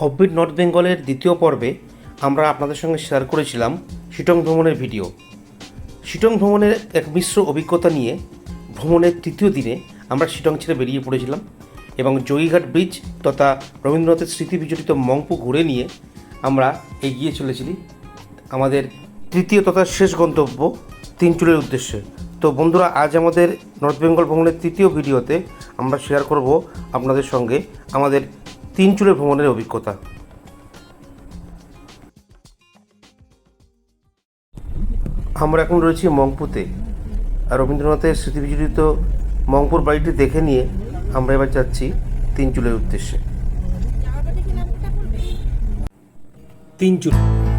হববিট north বেঙ্গলের দ্বিতীয় পর্বে আমরা আপনাদের সঙ্গে শেয়ার করেছিলাম শিটং ভ্রমণের ভিডিও। শিটং ভ্রমণের এক মিশ্র অভিজ্ঞতা নিয়ে ভ্রমণের তৃতীয় দিনে আমরা শিটং ছেড়ে বেরিয়ে পড়েছিলাম এবং জয়ীঘাট ব্রিজ তথা রবীন্দ্রনাথের স্মৃতি বিজড়িত মংপু ঘুরে নিয়ে আমরা এগিয়ে চলেছিলি। আমাদের তৃতীয় তথা শেষ গন্তব্য তিনচুলের উদ্দেশ্যে। তো বন্ধুরা, আজ আমাদের নর্থ বেঙ্গল ভ্রমণের তৃতীয় ভিডিওতে আমরা শেয়ার করব আপনাদের সঙ্গে আমাদের তিনচুলের ভ্রমণের অভিজ্ঞতা। আমরা এখন রয়েছি মংপুতে। আর রবীন্দ্রনাথের স্মৃতিবিজড়িত মংপুর বাড়িটি দেখে নিয়ে আমরা এবার যাচ্ছি তিন চুলের উদ্দেশ্যে। তিনচুল চলতে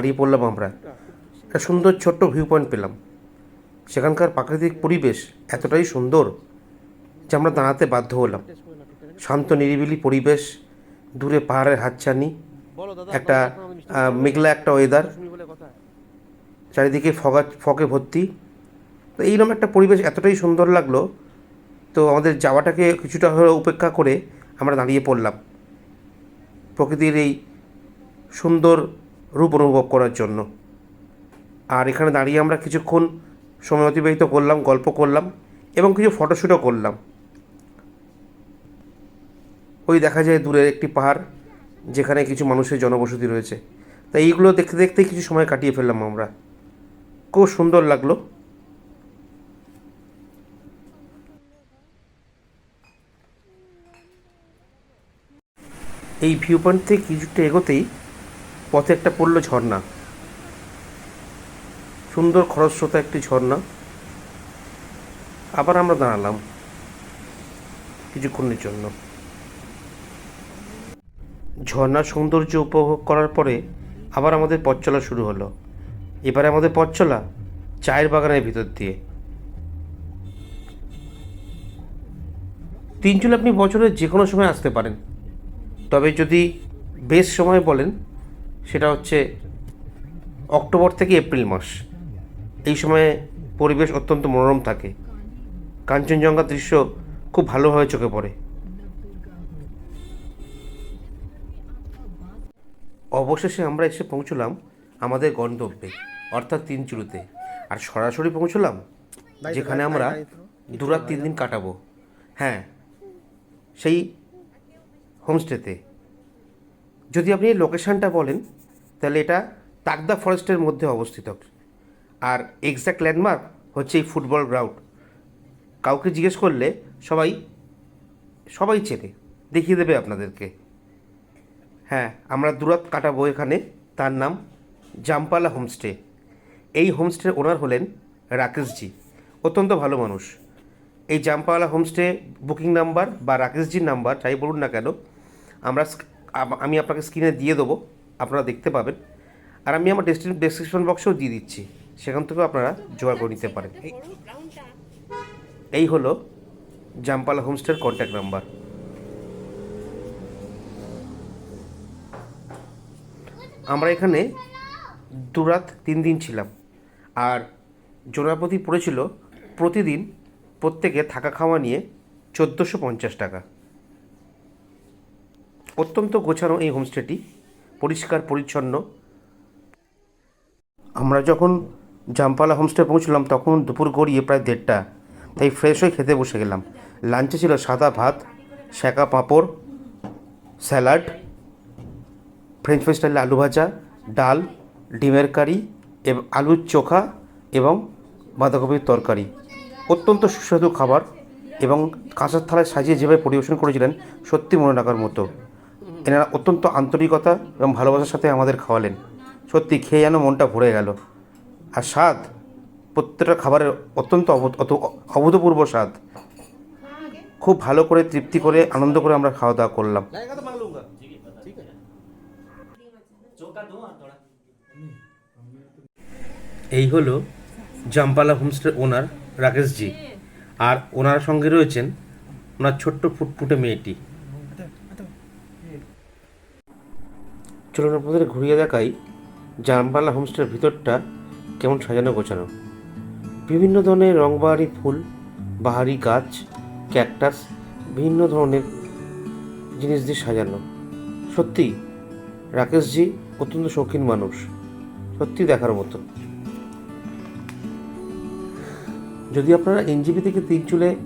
দাঁড়িয়ে পড়লাম আমরা। একটা সুন্দর ছোট্ট ভিউ পয়েন্ট পেলাম। সেখানকার প্রাকৃতিক পরিবেশ এতটাই সুন্দর যে আমরা দাঁড়াতে বাধ্য হলাম। শান্ত নিরিবিলি পরিবেশ দূরে পাহাড়ের হাতছানি একটা মেঘলা একটা ওয়েদার চারিদিকে ফগা ফকে ভর্তি। তো এইরকম একটা পরিবেশ এতটাই সুন্দর লাগল তো আমাদের যাওয়াটাকে কিছুটা হলেও উপেক্ষা করে আমরা দাঁড়িয়ে পড়লাম। প্রকৃতির এই সুন্দর রূপ অনুভব করার জন্য। আর এখানে দাঁড়িয়ে আমরা কিছুক্ষণ সময় অতিবাহিত করলাম, গল্প করলাম এবং কিছু ফটোশ্যুটও করলাম। ওই দেখা যায় দূরের একটি পাহাড় যেখানে কিছু মানুষের জনবসতি রয়েছে। তাই এইগুলো দেখতে দেখতে কিছু সময় কাটিয়ে ফেললাম আমরা। খুব সুন্দর লাগল। এই ভিউ পয়েন্ট থেকে কিছুটা এগোতেই পথে একটা পড়ল ঝর্ণা। সুন্দর খরস্রোতা একটি ঝর্ণা। আবার আমরা দাঁড়ালাম কিছুক্ষণের জন্য। ঝর্ণার সৌন্দর্য উপভোগ করার পরে আবার আমাদের পথ চলা শুরু হলো। এবারে আমাদের পথ চলা চায়ের বাগানের ভিতর দিয়ে। তিনচুল আপনি বছরের যে কোনো সময় আসতে পারেন। তবে যদি বেশ সময় বলেন সেটা হচ্ছে অক্টোবর থেকে এপ্রিল মাস। এই সময়ে পরিবেশ অত্যন্ত মনোরম থাকে। কাঞ্চনজঙ্ঘা দৃশ্য খুব ভালোভাবে চোখে পড়ে। অবশেষে আমরা এসে পৌঁছলাম আমাদের গন্তব্যে অর্থাৎ তিন চুরুতে আর সরাসরি পৌঁছলাম যেখানে আমরা দু রাত তিন দিন কাটাবো। হ্যাঁ সেই হোমস্টেতে যদি আপনি লোকেশানটা বলেন, তাহলে এটা তাকদা ফরেস্টের মধ্যে অবস্থিত। আর এক্স্যাক্ট ল্যান্ডমার্ক হচ্ছে এই ফুটবল গ্রাউন্ড কাউকে জিজ্ঞেস করলে সবাই সবাই চেনে, দেখিয়ে দেবে আপনাদেরকে। হ্যাঁ আমরা দুরাত কাটাবো এখানে, তার নাম জামপালা হোমস্টে এই হোমস্টের ওনার হলেন রাকেশজি, অত্যন্ত ভালো মানুষ। এই জামপালা হোমস্টে বুকিং নাম্বার বা রাকেশজির নাম্বার যাই বলুন না কেন, আমরা আম- আপনাকে স্ক্রিনে দিয়ে দেবো, আপনারা দেখতে পাবেন। আর আমি আমার ডেসক্রিপশন বক্সেও দিয়ে দিচ্ছি, সেখান থেকেও আপনারা জোগাড় করে নিতে পারেন। এই- হলো জামপালা হোমস্টের কন্ট্যাক্ট নাম্বার আমরা এখানে দুরাত তিন দিন ছিলাম, আর জোড়াপতি পড়েছিল প্রতিদিন প্রত্যেকে থাকা খাওয়া নিয়ে চোদ্দোশো পঞ্চাশ টাকা। অত্যন্ত গোছানো এই হোমস্টেটি, পরিষ্কার, পরিচ্ছন্ন। আমরা যখন জামপালা হোমস্টে পৌঁছলাম, তখন দুপুর গড়িয়ে প্রায় দেড়টা। তাই ফ্রেশ হয়ে খেতে বসে গেলাম। লাঞ্চে ছিল সাদা ভাত শ্যাকা পাঁপড়, স্যালাড ফ্রেঞ্চ ফ্রাই স্টাইলে আলু ভাজা, ডাল, ডিমের কারি, এবং, আলুর চোখা এবং বাঁধাকপির তরকারি। অত্যন্ত সুস্বাদু খাবার এবং কাঁচার থালায় সাজিয়ে যেভাবে পরিবেশন করেছিলেন, সত্যি মনে রাখার মতো। এনারা অত্যন্ত আন্তরিকতা এবং ভালোবাসার সাথে আমাদের খাওয়ালেন। সত্যি খেয়ে যেন মনটা ভরে গেল। আর স্বাদ, প্রত্যেকটা খাবারের অত্যন্ত অভূতপূর্ব স্বাদ। খুব ভালো করে, তৃপ্তি করে, আনন্দ করে আমরা খাওয়া দাওয়া করলাম। এই হলো জাম্পালা হোমস্টের ওনার রাকেশজি। আর ওনার সঙ্গে রয়েছেন ওনার ছোট্ট ফুটফুটে মেয়েটি। চলুন আপনাদের ঘুরিয়ে দেখাই জামবালা হোমস্টের ভিতরটা কেমন সাজানো গোছানো। বিভিন্ন ধরনের রংবাহারি ফুল, বাহারি গাছ, ক্যাকটাস, বিভিন্ন ধরনের জিনিস দিয়ে সাজানো। সত্যি, রাকেশজি অত্যন্ত শৌখিন মানুষ। সত্যি দেখার মতো। যদি আপনারা এনজিপি থেকে তিন চুলে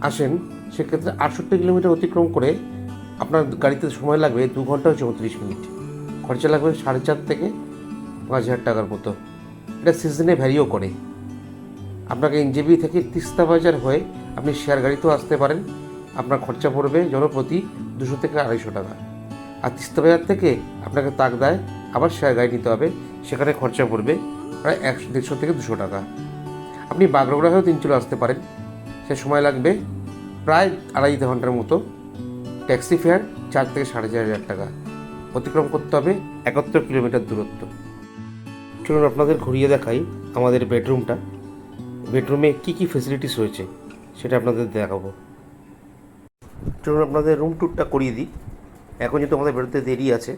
আসেন, সেক্ষেত্রে আটষট্টি কিলোমিটার অতিক্রম করে আপনার গাড়িতে সময় লাগবে দু ঘণ্টা চৌত্রিশ মিনিট। খরচা লাগবে সাড়ে চার থেকে পাঁচ হাজার টাকার মতো। এটা সিজনে ভ্যারিও করে। আপনাকে এনজেবি থেকে তিস্তা বাজার হয়ে আপনি শেয়ার গাড়িতেও আসতে পারেন। আপনার খরচা পড়বে জনপ্রতি দুশো থেকে আড়াইশো টাকা। আর তিস্তা বাজার থেকে আপনাকে তাক দেয়, আবার শেয়ার গাড়ি নিতে হবে। সেখানে খরচা পড়বে প্রায় একশো, দেড়শো থেকে দুশো টাকা। আপনি বাগডোগরা হয়েও তিন চলে আসতে পারেন। সে সময় লাগবে প্রায় আড়াই ঘণ্টার মতো। ট্যাক্সি ফেয়ার চার থেকে সাড়ে চার হাজার টাকা। অতিক্রম করতে হবে একাত্তর কিলোমিটার দূরত্ব। চলুন আপনাদের ঘুরিয়ে দেখাই আমাদের বেডরুমটা। বেডরুমে কী কী ফেসিলিটিস রয়েছে সেটা আপনাদের দেখাবো। চলুন আপনাদের রুম ট্যুরটা করিয়ে দিই। এখন যেহেতু আমাদের বেরোতে দেরি আছে,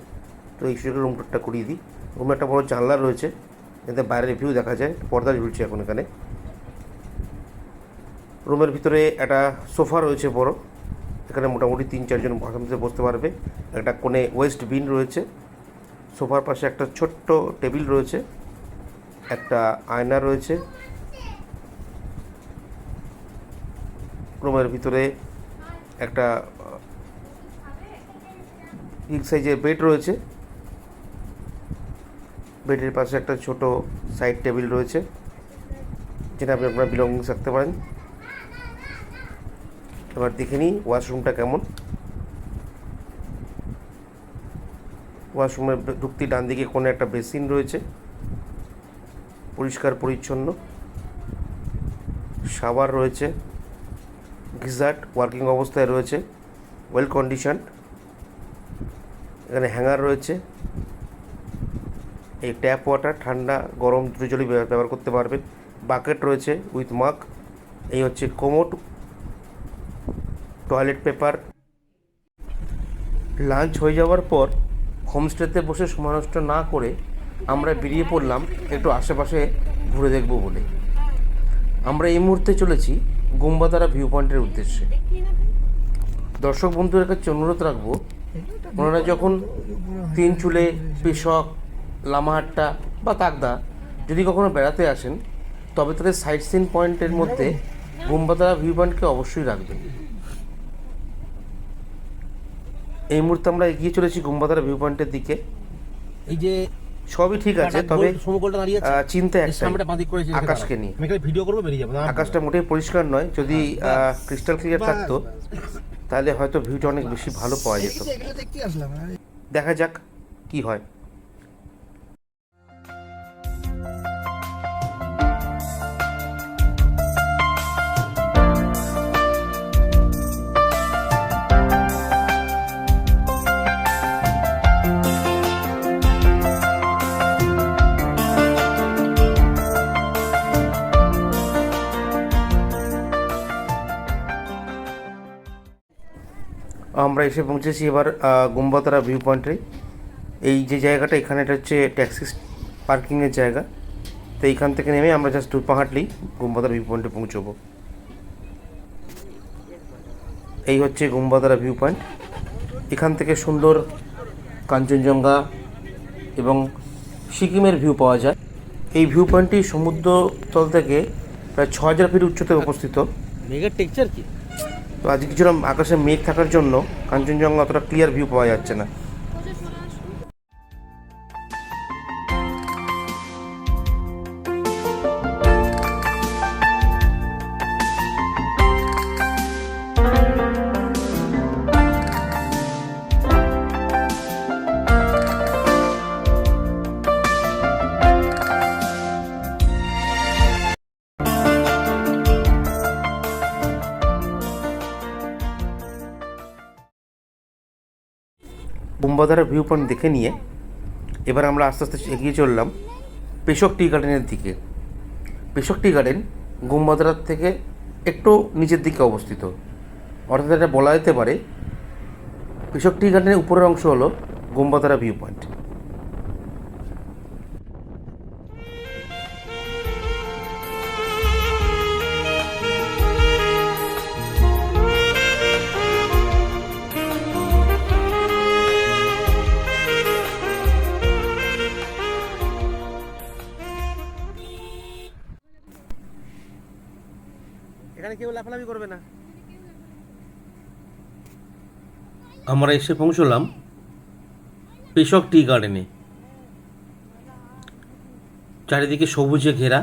তো এই সুযোগে রুম ট্যুরটা করিয়ে দিই। রুমে একটা বড় জানলা রয়েছে যাতে বাইরের ভিউ দেখা যায়, পর্দা ঝুলছে এখন এখানে। রুমের ভিতরে একটা সোফা রয়েছে বড়। এখানে মোটামুটি তিন, চারজন আরামসে বসতে পারবে। একটা কোণে ওয়েস্ট বিন রয়েছে। সোফার পাশে একটা ছোট্ট টেবিল রয়েছে। একটা আয়না রয়েছে। রুমের ভিতরে একটা বিগ সাইজের বেড রয়েছে। বেডের পাশে একটা ছোট সাইড টেবিল রয়েছে। যেটা আপনি আপনার বিলঙ্গিংস রাখতে পারেন। এবার দেখে নিই ওয়াশরুমটা কেমন। ওয়াশরুমের ঢুকতি ডান দিকে কোনো একটা বেসিন রয়েছে। পরিষ্কার, পরিচ্ছন্ন। শাওয়ার রয়েছে। গিজার্ট ওয়ার্কিং অবস্থায় রয়েছে। ওয়েল কন্ডিশন এখানে হ্যাঙ্গার রয়েছে। এই ট্যাপ ওয়াটার ঠান্ডা, গরম দুটো জলই ব্যবহার করতে পারবেন। বাকেট রয়েছে উইথ মাগ এই হচ্ছে কোমোট টয়লেট পেপার। লাঞ্চ হয়ে যাওয়ার পর হোমস্টেতে বসে সময় নষ্ট না করে আমরা বেরিয়ে পড়লাম একটু আশেপাশে ঘুরে দেখব বলে। আমরা এই মুহূর্তে চলেছি গুম্বাদারা ভিউ পয়েন্টের উদ্দেশ্যে। দর্শক বন্ধুদের কাছে অনুরোধ রাখব, ওনারা যখন তিন চুলে পেশক, লামাহাট্টা বা তাকদা যদি কখনো বেড়াতে আসেন, তবে তাদের সাইট সিন পয়েন্টের মধ্যে গুম্বাদারা ভিউ পয়েন্টকে অবশ্যই রাখবেন। এই মুহূর্তে আমরা এগিয়ে চলেছি গুম্বাধারা ভিউ পয়েন্টের দিকে। এই যে সবই ঠিক আছে তবে চিন্তা একটাই আকাশকে নিয়ে। ভিডিও করব বেরিয়ে যাব আকাশটা মোটেই পরিষ্কার নয় যদি ক্রিস্টাল ক্লিয়ার থাকতো তাহলে হয়তো ভিউটা অনেক বেশি ভালো পাওয়া যেত। দেখা যাক কি হয়। আমরা এসে পৌঁছেছি এবার গুম্বাতারা ভিউ পয়েন্টে এই যে জায়গাটা, এখানে এটা হচ্ছে ট্যাক্সি পার্কিংয়ের জায়গা। তো এইখান থেকে নেমে আমরা জাস্ট দু পা হাঁটলেই গুম্বাতারা ভিউ পয়েন্টে পৌঁছবো। এই হচ্ছে গুম্বাতারা ভিউ পয়েন্ট এখান থেকে সুন্দর কাঞ্চনজঙ্ঘা এবং সিকিমের ভিউ পাওয়া যায়। এই ভিউ পয়েন্টটি সমুদ্রতল থেকে প্রায় ছ হাজার ফিট উচ্চতায় অবস্থিত। মেঘের কি? তো আজকে কিছুটা আকাশে মেঘ থাকার জন্য কাঞ্চনজঙ্ঘা অতটা ক্লিয়ার ভিউ পাওয়া যাচ্ছে না। বোম্বাদারা ভিউ পয়েন্ট দেখে নিয়ে এবার আমরা আস্তে আস্তে এগিয়ে চললাম পেশক টি গার্ডেনের দিকে। পেশক টি গার্ডেন গুমবাজার থেকে একটু নিচের দিকে অবস্থিত। অর্থাৎ এটা বলা যেতে পারে, পেশক টি গার্ডেনের উপরের অংশ হলো গুমবাজারা ভিউ পয়েন্ট আমরা এসে পৌঁছলাম পেশক টি গার্ডেনে। চারিদিকে সবুজে ঘেরা।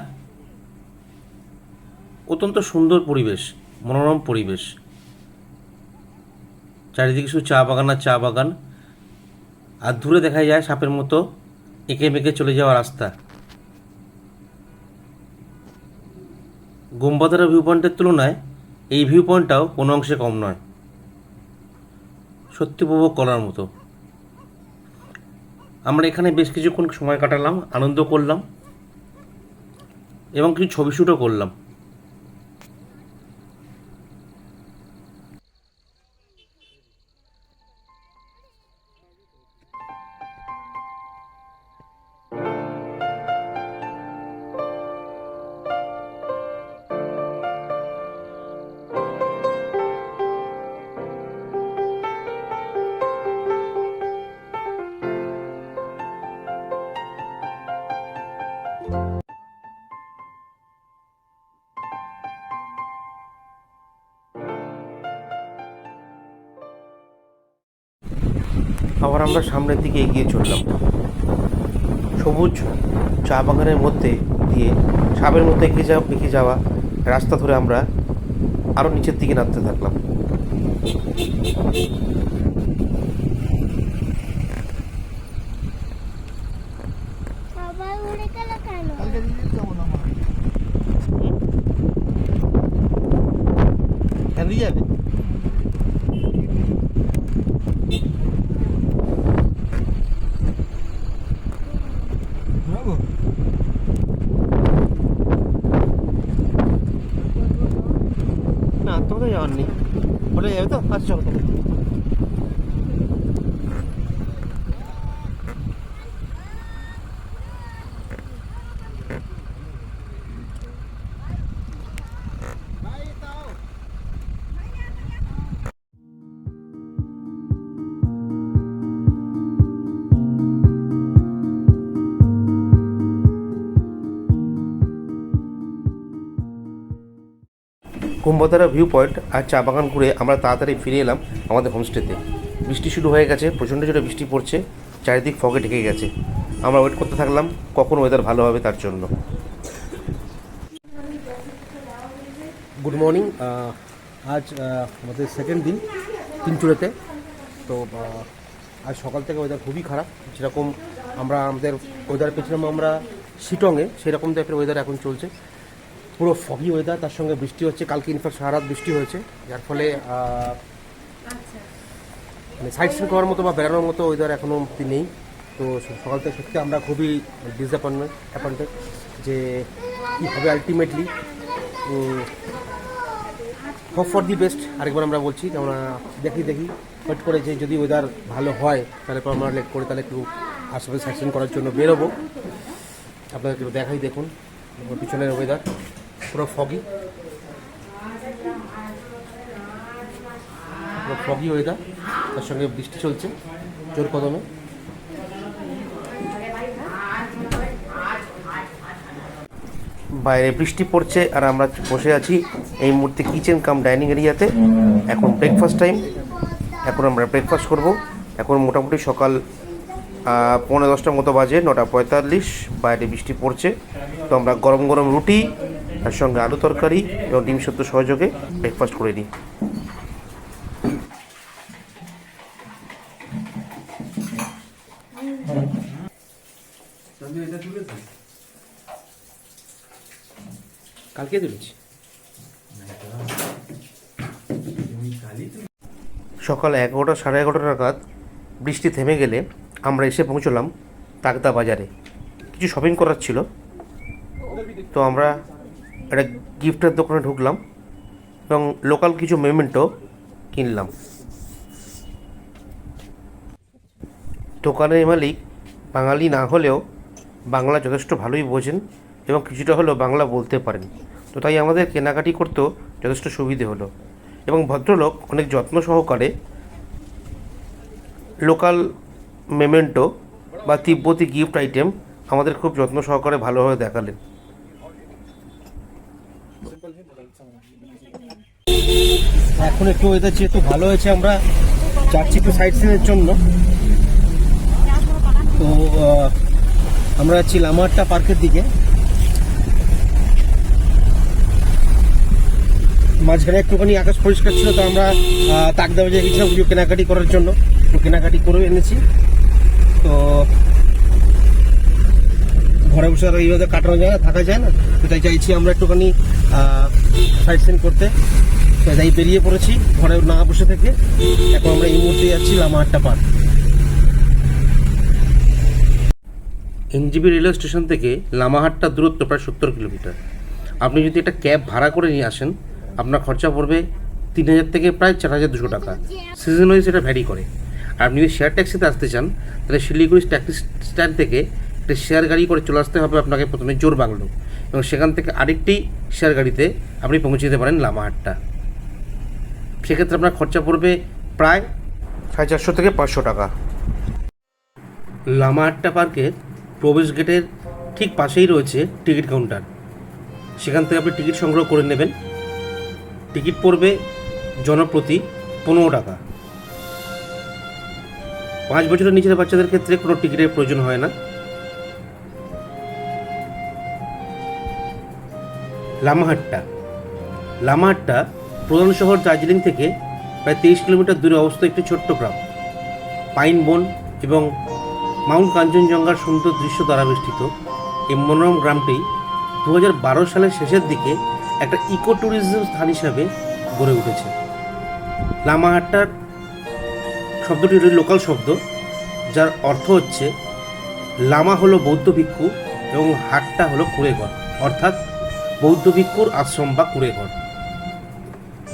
অত্যন্ত সুন্দর পরিবেশ, মনোরম পরিবেশ। চারিদিকে শুধু চা বাগান আর চা বাগান। আর দূরে দেখা যায় সাপের মতো এঁকে মেঁকে চলে যাওয়া রাস্তা। গোম্বাদারা ভিউ পয়েন্টের তুলনায় এই ভিউ পয়েন্টটাও কোনো অংশে কম নয়। সত্যি উপভোগ করার মতো। আমরা এখানে বেশ কিছুক্ষণ সময় কাটালাম, আনন্দ করলাম এবং কিছু ছবি শ্যুটও করলাম। আবার আমরা সামনের দিকে এগিয়ে চললাম। সবুজ চা বাগানের মধ্যে দিয়ে সাপের মধ্যে এগিয়ে যাওয়া এগিয়ে যাওয়া রাস্তা ধরে আমরা আরও নিচের দিকে নামতে থাকলাম সবাই উড়ে গেল কেন কেন দিয়ে যাবে না তোমাদের যাওয়ার নেই বলে যাবে তো আচ্ছা চলো তাহলে কুম্ভধারা ভিউ পয়েন্ট আর চা বাগান ঘুরে আমরা তাড়াতাড়ি ফিরে এলাম আমাদের হোমস্টেতে বৃষ্টি শুরু হয়ে গেছে, প্রচণ্ড জোরে বৃষ্টি পড়ছে, চারিদিক ফগে ঢেকে গেছে। আমরা ওয়েট করতে থাকলাম, কখন ওয়েদার ভালো হবে তার জন্য। গুড মর্নিং আজ আমাদের সেকেন্ড দিন তিনচুড়েতে তো আজ সকাল থেকে ওয়েদার খুবই খারাপ। যেরকম আমরা, আমাদের ওয়েদার পেয়েছিলাম আমরা শিটংয়ে, সেরকম টাইপের ওয়েদার এখন চলছে। পুরো ফগি ওয়েদার তার সঙ্গে বৃষ্টি হচ্ছে। কালকে ইনফ্যাক্ট সারা রাত বৃষ্টি হয়েছে, যার ফলে মানে সাইট সিন করার মতো বা বেড়ানোর মতো ওয়েদার এখনও অব্দি নেই। তো সকাল থেকে সত্যি আমরা খুবই ডিসঅ্যাপয়েন্টমেন্ট অ্যাপয়েন্টেড যে কী হবে ultimately hope for the best আরেকবার আমরা বলছি আমরা দেখি দেখি। ওয়েট করে যে যদি ওয়েদার ভালো হয়, তাহলে পর আমরা লেট করে তাহলে একটু আশেপাশে সাইক্লিং করার জন্য বেরোবো। আপনাদের একটু দেখাই দেখুন, পিছনের ওয়েদার পুরো ফগি পুরো ফগি ওয়েদার তার সঙ্গে বৃষ্টি চলছে। জোর কদমে। বাইরে বৃষ্টি পড়ছে আর আমরা বসে আছি এই মুহূর্তে কিচেন কাম ডাইনিং এরিয়াতে এখন ব্রেকফাস্ট টাইম এখন আমরা ব্রেকফাস্ট করব। এখন মোটামুটি সকাল পৌনে দশটার মতো বাজে, নটা পঁয়তাল্লিশ। বাইরে বৃষ্টি পড়ছে। তো আমরা গরম গরম রুটি তার সঙ্গে আলু তরকারি এবং ডিম সত্য সহযোগে ব্রেকফাস্ট করে নিই। কালকে তুলেছি। সকাল এগারোটা সাড়ে এগারোটা নাগাদ বৃষ্টি থেমে গেলে আমরা এসে পৌঁছলাম তাকদা বাজারে। কিছু শপিং করার ছিল। তো আমরা একটা গিফটের দোকানে ঢুকলাম এবং লোকাল কিছু মেমেন্টও কিনলাম। দোকানের মালিক বাঙালি না হলেও বাংলা যথেষ্ট ভালোই বোঝেন এবং কিছুটা হলেও বাংলা বলতে পারেন। তো তাই আমাদের কেনাকাটি করতেও যথেষ্ট সুবিধে হলো এবং ভদ্রলোক অনেক যত্ন সহকারে লোকাল মেমেন্টো বা তিব্বতি গিফট আইটেম আমাদের খুব যত্ন সহকারে ভালোভাবে দেখালেন। এখন একটু ওয়েদার যেহেতু ভালো হয়েছে আমরা যাচ্ছি একটু সাইড সিনের জন্য। তো আমরা যাচ্ছি লামারটা পার্কের দিকে। মাঝখানে একটুখানি আকাশ পরিষ্কার ছিল তো আমরা আহ, তাকদা বাজারে গেছিলাম কিছু কেনাকাটি করার জন্য। একটু কেনাকাটি করে এনেছি। তো ঘরে বসে আর এইভাবে কাটানো যায় না থাকা যায় না। তো তাই চাইছি আমরা একটুখানি সাইড সিন করতে। তো বেরিয়ে পড়েছি, ঘরে না বসে থেকে। এখন আমরা এই মুহূর্তে যাচ্ছি Lamahatta park NJP railway station থেকে লামাহাট্টার দূরত্ব প্রায় সত্তর কিলোমিটার। আপনি যদি একটা ক্যাব ভাড়া করে নিয়ে আসেন, আপনার খরচা পড়বে তিন হাজার থেকে প্রায় চার হাজার দুশো টাকা। সিজন ওয়াইজ সেটা ভ্যারি করে। আর আপনি যদি শেয়ার ট্যাক্সিতে আসতে চান, তাহলে শিলিগুড়ি ট্যাক্সি স্ট্যান্ড থেকে একটা শেয়ার গাড়ি করে চলে আসতে হবে আপনাকে প্রথমে জোর বাংলো। এবং সেখান থেকে আরেকটি শেয়ার গাড়িতে আপনি পৌঁছে যেতে পারেন লামাহাট্টা। সেক্ষেত্রে আপনার খরচা পড়বে প্রায় সাড়ে চারশো থেকে পাঁচশো টাকা। লামাহাট্টা পার্কের প্রবেশ গেটের ঠিক পাশেই রয়েছে টিকিট কাউন্টার। সেখান থেকে আপনি টিকিট সংগ্রহ করে নেবেন। টিকিট পড়বে জনপ্রতি পনেরো টাকা। পাঁচ বছরের নিচের বাচ্চাদের ক্ষেত্রে কোনো টিকিটের প্রয়োজন হয় না। লামাহাট্টা। লামাহাট্টা প্রধান শহর দার্জিলিং থেকে প্রায় তেইশ কিলোমিটার দূরে অবস্থিত একটি ছোট্ট গ্রাম। পাইন বন এবং মাউন্ট কাঞ্চনজঙ্ঘার সুন্দর দৃশ্য দ্বারা বেষ্টিত এই মনোরম গ্রামটি দু সালের শেষের দিকে একটা ইকো ট্যুরিজম স্থান হিসাবে গড়ে উঠেছে। লামাহাট্টার শব্দটি হল লোকাল শব্দ, যার অর্থ হচ্ছে, লামা হলো বৌদ্ধ ভিক্ষু এবং হাটটা হলো কুড়েঘর। অর্থাৎ বৌদ্ধ ভিক্ষুর আশ্রম বা কুড়েঘর।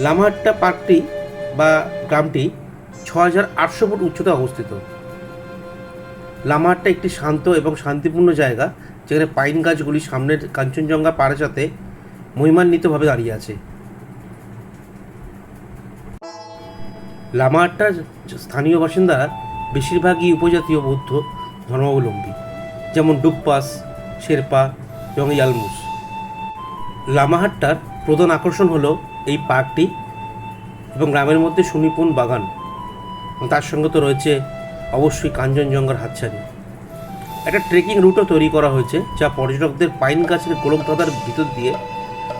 লামাহাট্টা পার্কটি বা গ্রামটি ছ হাজার আটশো ফুট উচ্চতায় অবস্থিত। লামাহাট্টা একটি শান্ত এবং শান্তিপূর্ণ জায়গা, যেখানে পাইন গাছগুলি সামনের কাঞ্চনজঙ্ঘা পাড়াচাতে মহিমান্বিতভাবে দাঁড়িয়ে আছে। লামাহাট্টার স্থানীয় বাসিন্দারা বেশিরভাগই উপজাতীয় বৌদ্ধ ধর্মাবলম্বী, যেমন ডুপ্পাস, শেরপা এবং ইয়ালমুস। লামাহাট্টার প্রধান আকর্ষণ হলো এই পার্কটি এবং গ্রামের মধ্যে সুনিপুণ বাগান। তার সঙ্গে তো রয়েছে অবশ্যই কাঞ্চনজঙ্ঘার হাতছানি। একটা ট্রেকিং রুটও তৈরি করা হয়েছে, যা পর্যটকদের পাইন গাছের গোলকধাঁধার ভিতর দিয়ে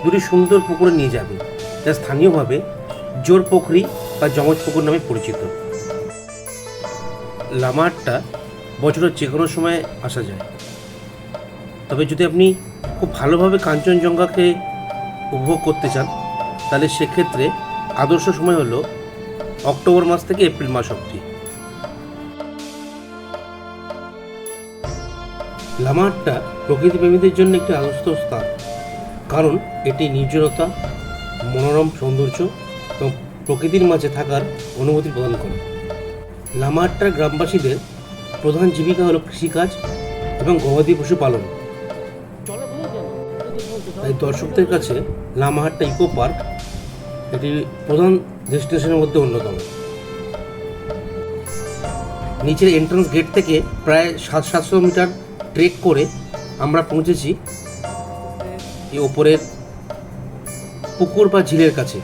দুটি সুন্দর পুকুরে নিয়ে যাবে, যা স্থানীয়ভাবে জোর পুকুরি বা জমজ পুকুর নামে পরিচিত। লামাহাট্টা বছরের যে কোনো সময় আসা যায়। তবে যদি আপনি খুব ভালোভাবে কাঞ্চনজঙ্ঘাকে উপভোগ করতে চান, তাহলে সেক্ষেত্রে আদর্শ সময় হলো অক্টোবর মাস থেকে এপ্রিল মাস অবধি। লামাহাট্টা প্রকৃতিপ্রেমীদের জন্য একটি আদর্শ স্থান, কারণ এটি নির্জনতা, মনোরম সৌন্দর্য এবং প্রকৃতির মাঝে থাকার অনুভূতি প্রদান করে। লামাহাট্টার গ্রামবাসীদের প্রধান জীবিকা হলো কৃষিকাজ এবং গবাদি পশু পালন। তাই দর্শকদের কাছে লামাহাট্টা ইকো পার্ক এটি প্রধান ডেস্টিনেশনের মধ্যে অন্যতম। নিচের এন্ট্রান্স গেট থেকে প্রায় সাত সাতশো মিটার ট্রেক করে আমরা পৌঁছেছি এই ওপরের পুকুর বা ঝিলের কাছে।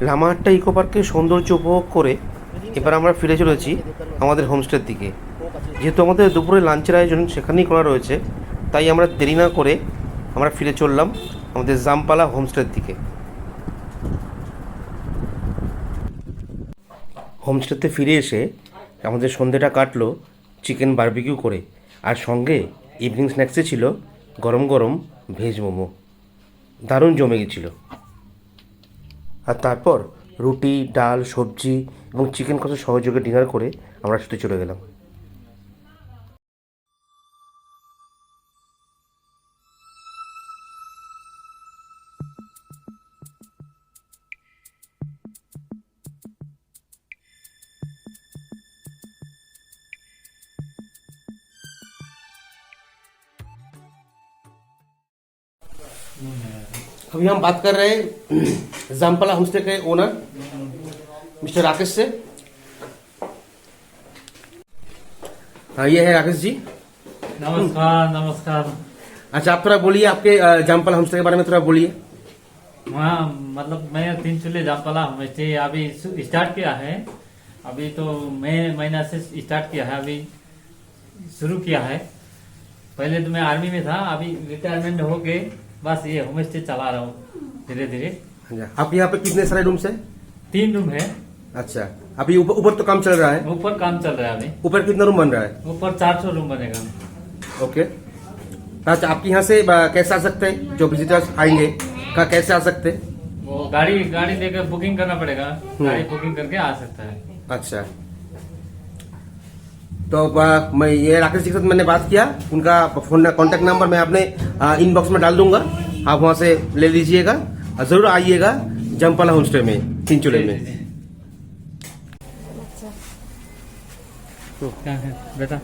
রামাহাট্টা ইকো পার্কের সৌন্দর্য উপভোগ করে এবার আমরা ফিরে চলেছি আমাদের হোমস্টের দিকে। যেহেতু আমাদের দুপুরে লাঞ্চের আয়োজন সেখানেই করা রয়েছে, তাই আমরা দেরি না করে আমরা ফিরে চললাম আমাদের জামপালা হোমস্টের দিকে। হোমস্টেতে ফিরে এসে আমাদের সন্ধেটা কাটলো চিকেন বারবিকিউ করে, আর সঙ্গে ইভিনিং স্ন্যাক্সে ছিল গরম গরম ভেজ মোমো। দারুণ জমে গেছিল। আর তারপর রুটি, ডাল, সবজি এবং চিকেন কষা সহযোগে ডিনার করে আমরা শুতে চলে গেলাম। अभी हम बात कर रहे हैं जामपला होमस्टे के ओनर मिस्टर राकेश से। हाँ ये है राकेश जी। नमस्कार नमस्कार। अच्छा आप थोड़ा बोलिए आपके जामपला होमस्टे के बारे में थोड़ा बोलिए। वहाँ मतलब मैं तीन चूल्हे जामपला होमस्टे अभी स्टार्ट किया है। अभी तो मई महीना से स्टार्ट किया है अभी शुरू किया है। पहले तो मैं आर्मी में था अभी रिटायरमेंट हो के बस ये होमस्टे चला रहा हूँ धीरे धीरे। अच्छा, आप यहाँ पे कितने सारे रूम है? तीन रूम है। अच्छा अभी ऊपर ऊपर तो काम चल रहा है? ऊपर काम चल रहा है अभी। ऊपर कितना रूम बन रहा है? ऊपर चार सौ रूम बनेगा। ओके। अच्छा आपके यहाँ से कैसे आ सकते हैं? जो विजिटर्स आएँगे का कैसे आ सकते हैं? वो गाड़ी गाड़ी लेकर बुकिंग करना पड़ेगा। गाड़ी बुकिंग करके आ सकता है। अच्छा। तो मैं ये राकेश जी के साथ मैंने बात किया। उनका फ़ोन कांटेक्ट नंबर मैं अपने इनबॉक्स में डाल दूँगा। आप वहाँ से ले लीजिएगा। ज़रूर आइएगा जमपाला होमस्टे में चिंचुले में। क्या है? बेटा?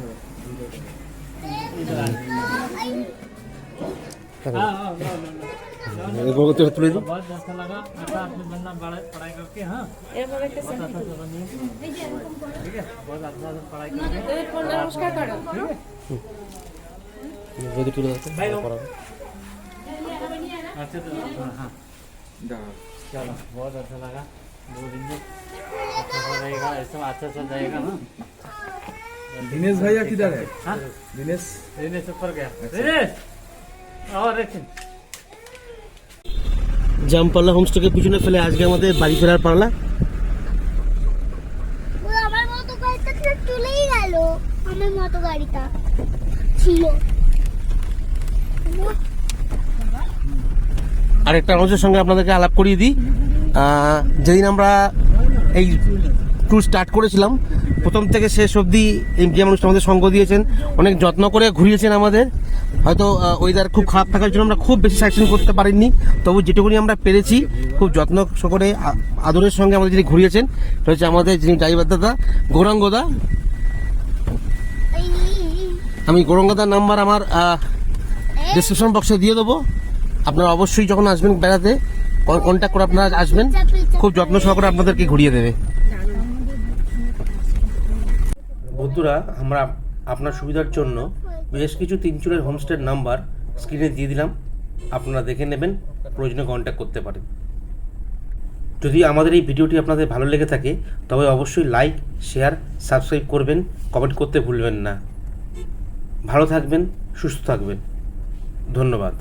তুলে দিন बहुत अच्छा लगा अच्छा आदमी बनना पढ़ाई पढ़ाई करके हाँ बहुत अच्छा से बनिए ठीक है बहुत अच्छा से पढ़ाई करके নমস্কার করো अच्छे से हाँ हाँ चलो बहुत अच्छा लगा दो दिन में अच्छा सा रहेगा ऐसा अच्छा सा जाएगा ना दिनेश भैया किधर है हाँ दिनेश दिनेश ऊपर गया दिनेश और एक জামপাল্লা হোমস্টেকে পিছনে ফেলে আজকে আমাদের বাড়ি ফেরার পারলা আমার মতো গাড়িটা তো গেল। আমার মতো গাড়িটা ছিল। আর একটা মানুষের সঙ্গে আপনাদেরকে আলাপ করিয়ে দিই। যেদিন আমরা এই ট্যুর স্টার্ট করেছিলাম প্রথম থেকে শেষ অবধি এমপিএ মানুষ আমাদের সঙ্গ দিয়েছেন। অনেক যত্ন করে ঘুরিয়েছেন আমাদের। হয়তো ওয়েদার খুব খারাপ থাকার জন্য আমরা খুব বেশি সাইক্লিং করতে পারিনি। তবু যেটুকুনি আমরা পেরেছি, খুব যত্ন করে আদরের সঙ্গে আমাদের যিনি ঘুরিয়েছেন হচ্ছে আমাদের যিনি ড্রাইভার দাদা গৌরাঙ্গদা আমি গৌরাঙ্গদার নাম্বার আমার ডিসক্রিপশন বক্সে দিয়ে দেবো। আপনারা অবশ্যই যখন আসবেন বেড়াতে কন্ট্যাক্ট করে আপনারা আসবেন। খুব যত্ন সহকারে আপনাদেরকে ঘুরিয়ে দেবে। বন্ধুরা, আমরা আপনার সুবিধার জন্য বেশ কিছু তিনচুলের হোমস্টের নাম্বার স্ক্রিনে দিয়ে দিলাম। আপনারা দেখে নেবেন, প্রয়োজনে কন্ট্যাক্ট করতে পারেন। যদি আমাদের এই ভিডিওটি আপনাদের ভালো লেগে থাকে, তবে অবশ্যই লাইক শেয়ার সাবস্ক্রাইব করবেন কমেন্ট করতে ভুলবেন না। ভালো থাকবেন, সুস্থ থাকবেন। ধন্যবাদ।